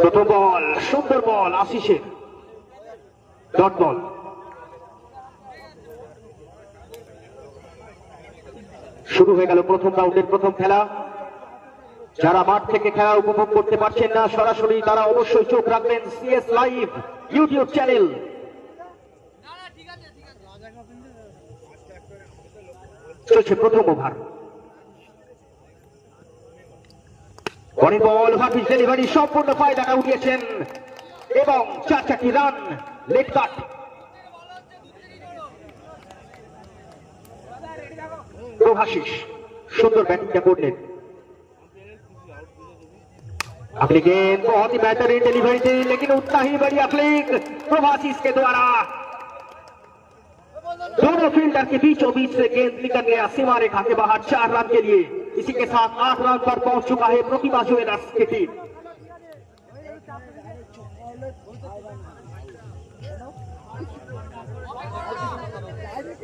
প্রথম বল, সুন্দর বল, আশিসের। Dot ball. শুরু হয়ে গেল প্রথম রাউন্ডের প্রথম খেলা। যারা মাঠ থেকে খেলা উপভোগ করতে পারছেন না, সরাসরি তারা অবশ্যই চোখ রাখবেন সিএস লাইভ ইউটিউব চ্যানেল চলছে প্রথম ওভার পরের বল হাফিজ ডেলিভারি সম্পূর্ণ ফায়দা উঠিয়েছেন এবং চার চারটি রান লেট কাট প্রভাশিস সুন্দর ব্যাটিংটা করলেন अगली गेंद बहुत ही बेहतरीन डिलीवरी थी लेकिन उतना ही बढ़िया फ्लिक प्रभाशीष के द्वारा दोनों फील्डर के बीचों बीच से गेंद निकल गया सीमा रेखा के बाहर चार रन के लिए इसी के साथ आठ रन पर पहुंच चुका है प्रतिभा ज्वेलर्स की टीम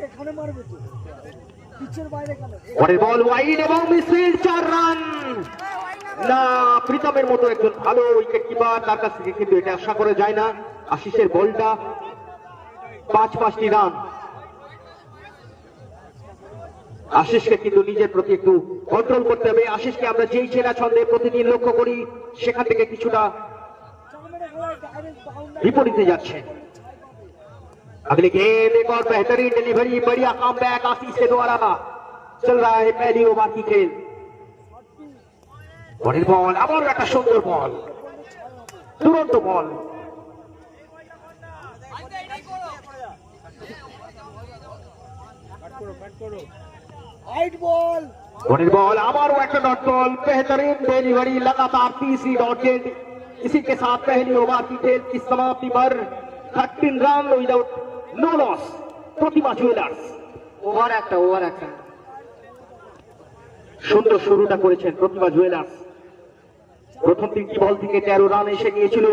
এখানে মারবে তো পিচের বাইরে কেন পরের বল ওয়াইড এবং মিসফিল্ড চার রান না প্রীতমের মতো একজন ভালো উইকেট কিপার তার কাছ থেকে কিন্তু এটা আশা করা যায় না আশিসের বলটা পাঁচ পাঁচটি রান আশিসকে কিন্তু নিজের প্রতি একটু কন্ট্রোল করতে হবে আশিসকে আমরা যেই সেরা ছন্দে প্রতিদিন লক্ষ্য করি সেখান থেকে কিছুটা বিপরীতে যাচ্ছে अगली गेंद एक और बेहतरीन डिलीवरी बढ़िया कम बैक आशीष के द्वारा चल रहा है पहली ओवर की खेल পরের বল আবার একটা সুন্দর বল দুরন্ত বল হাইট বল পরের বল আবারও একটা ডট বল बेहतरीन डिलीवरी लगातार तीसरी डॉट गेंद इसी के साथ पहली ओवर की खेल की समाप्ति पर 13 run without no loss Pratima jewellers over একটা ওভার একটা সুন্দর শুরুটা করেছেন প্রতিভা জুয়েলার্স প্রথম তিনটি বল থেকে তেরো রান এসে গিয়েছিল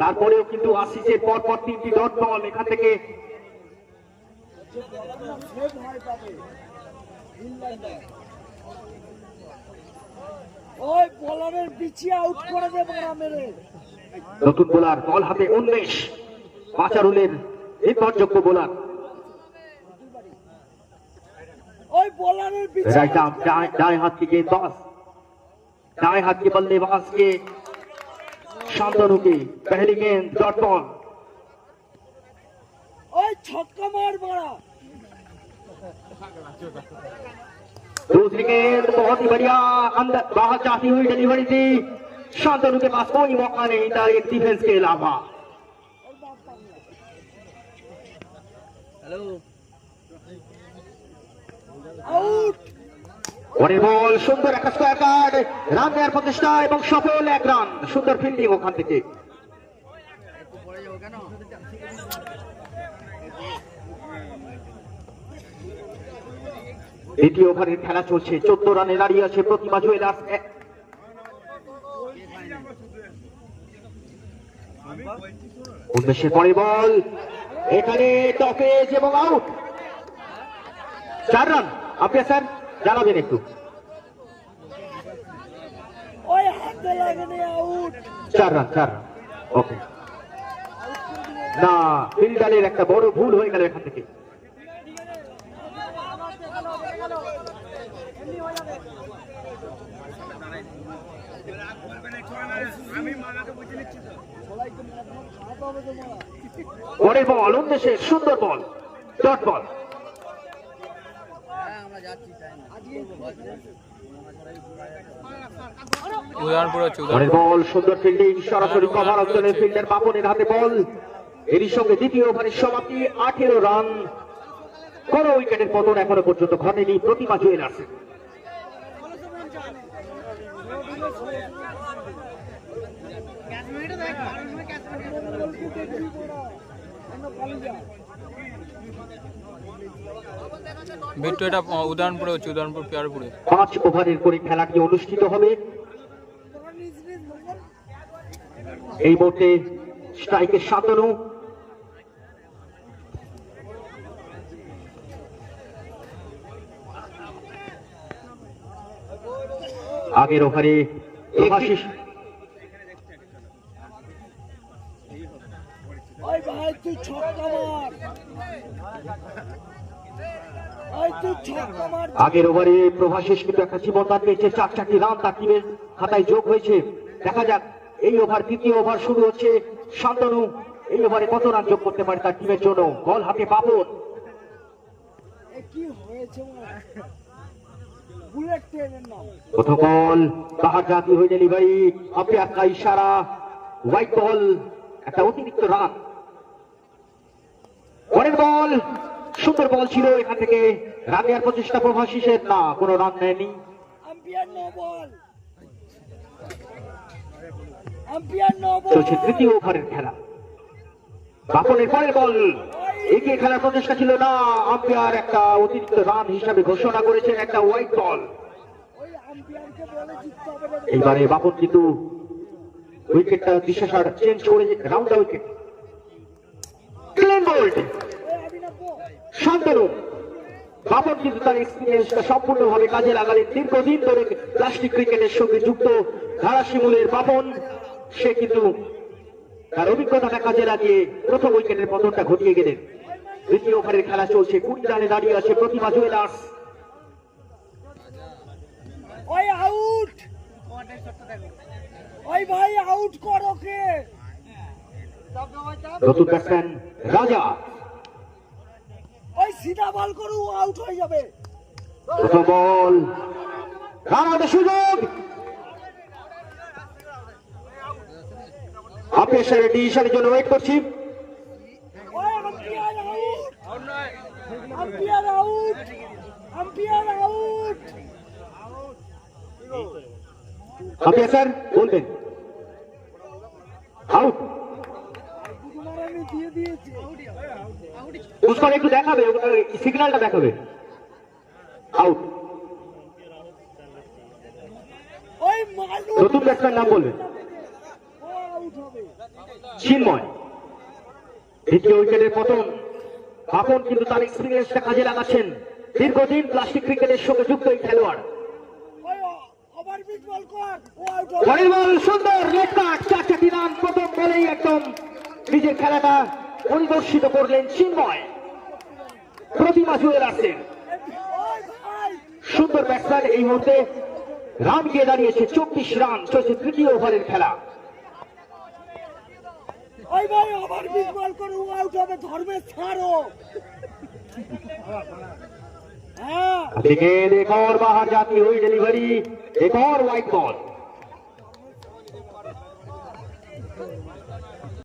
তারপরেও কিন্তু আশিসের পর পর তিনটি ডট বল এখান থেকে সেভ হয় পাবে ওই বলারের পিছিয়ে আউট করে দেবে না মেরে নতুন বোলার বল হাতে উন্মেষ পাচারুলের নির্ভরযোগ্য বোলার ওই বলারের পিছিয়ে राइट आर्म दाएं दाएं हाथ की गेंदबाज दाएं हाथ के बल्लेबाज के शांतनु की पहली गेंद डॉट बॉल ওই ছক্কা মার মারা दूसरी गेंद बहुत ही बढ़िया अंदर बाहर जाती हुई डिलीवरी थी शांतनु के पास कोई मौका नहीं था एक डिफेंस के अलावा আউট পরের বল সুন্দর একটা স্কোয়ার কার্ড রান দেওয়ার প্রচেষ্টা এবং সফল এক রান সুন্দর ফিল্ডিং ওখান থেকে দ্বিতীয় ওভারের খেলা চলছে। চোদ্দ রানে দাঁড়িয়ে আছে প্রতিমা জুয়েলার্স। এ- উদ্দেশ্যে পরে বল। এখানে টপেজ এবং আউট চার রান। আপনি স্যার জানাবেন একটু। চার রান চার রান। ওকে না ফিল্ডারের একটা বড় ভুল হয়ে গেল এখান থেকে। সুন্দর বল ডট বল। সরাসরি অঞ্চলের হাতে বল। এরই সঙ্গে সমাপ্তি, আঠেরো রান, কোন উইকেটের পতন এখনও পর্যন্ত ঘটেনি প্রতিমা জুয়েলার্সের। বিট্টু এটা উদাহরণপুরে হচ্ছে, উদাহরণপুর পেয়ারপুরে। পাঁচ ওভারের করে খেলাটি অনুষ্ঠিত হবে। এই মুহূর্তে স্ট্রাইকের সাতানো ছক্কা মার। আগের ওভারে প্রভাশিস কিন্তু একটা জীবনদান পেয়েছে চার চারটি রান তার টিমের খাতায় যোগ হয়েছে। দেখা যাক এই ওভার তৃতীয় ওভার শুরু হচ্ছে। শান্তনু এই ওভারে কত রান যোগ করতে পারে তার টিমের জন্য? বল হাতে পাপন কি হয়েছে বল বাহার জাতি হয়ে ডেলিভারি আম্পায়ার কা ইশারা হোয়াইট বল একটা অতিরিক্ত রান পরের বল সুন্দর বল ছিল এখান থেকে। রান নেওয়ার প্রচেষ্টা প্রভাশিসের না কোনো রান নেয়নি। চলছে তৃতীয় ওভারের খেলা। বাপনের পরের বল এগিয়ে খেলার প্রচেষ্টা ছিল না, আম্পায়ার একটা অতিরিক্ত রান হিসাবে ঘোষণা করেছেন একটা হোয়াইট বল। এইবারে বাপন কিন্তু উইকেটটা দিশাসার চেঞ্জ করে round wicket bowled Shantanu Bapan কিন্তু তার এক্সপিরিয়েন্সটা সম্পূর্ণভাবে কাজে দীর্ঘদিন ধরে প্লাস্টিক ক্রিকেটের সঙ্গে যুক্ত ধারাশিমুলের বাপন। সে কিন্তু তার অভিজ্ঞতাটা কাজে লাগিয়ে প্রথম উইকেটের পতনটা ঘটিয়ে গেলেন। দ্বিতীয় ওভারের খেলা চলছে। কুড়ি রানে দাঁড়িয়ে আছে প্রতিভা জুয়েলার্স? ওই আউট ওই ভাই আউট কর ওকে! নতুন ব্যাটসম্যান রাজা। ওই সিধা বল করু আউট হয়ে যাবে। প্রথম বল। রান আউটের সুযোগ সাহেবের ডিসিশনের জন্য ওয়েট করছি ওই umpire out umpire out umpire out umpire sir, বলবেন। আউট পুষ্কর একটু দেখাবে সিগন্যালটা দেখাবে। আউট নতুন ব্যাটসম্যান নাম বলবেন। চিন্ময়। দ্বিতীয় উইকেটের পতন আপন কিন্তু তার এক্সপিরিয়েন্সটা কাজে লাগাচ্ছেন। দীর্ঘদিন প্লাস্টিক ক্রিকেটের সঙ্গে যুক্ত এই খেলোয়াড়। ওভার পিচ বল কর ও আউট হবে পরের বল সুন্দর চার চারটি রান প্রথম বলেই একদম নিজের খেলাটা পরিদর্শিত করলেন চিন্ময়। প্রতিমা ওই ভাই সুন্দর ব্যাটসম্যান এই মুহূর্তে রান গিয়ে দাঁড়িয়েছে, চব্বিশ রান, চলছে তৃতীয় ওভারের খেলা। ওই ভাই ওভার পিচ বল কর আউট হবে ধর্মের ছাড়ো। হ্যাঁ क्रिकेट एक और बाहर जाती हुई डिलीवरी एक और व्हाइट बॉल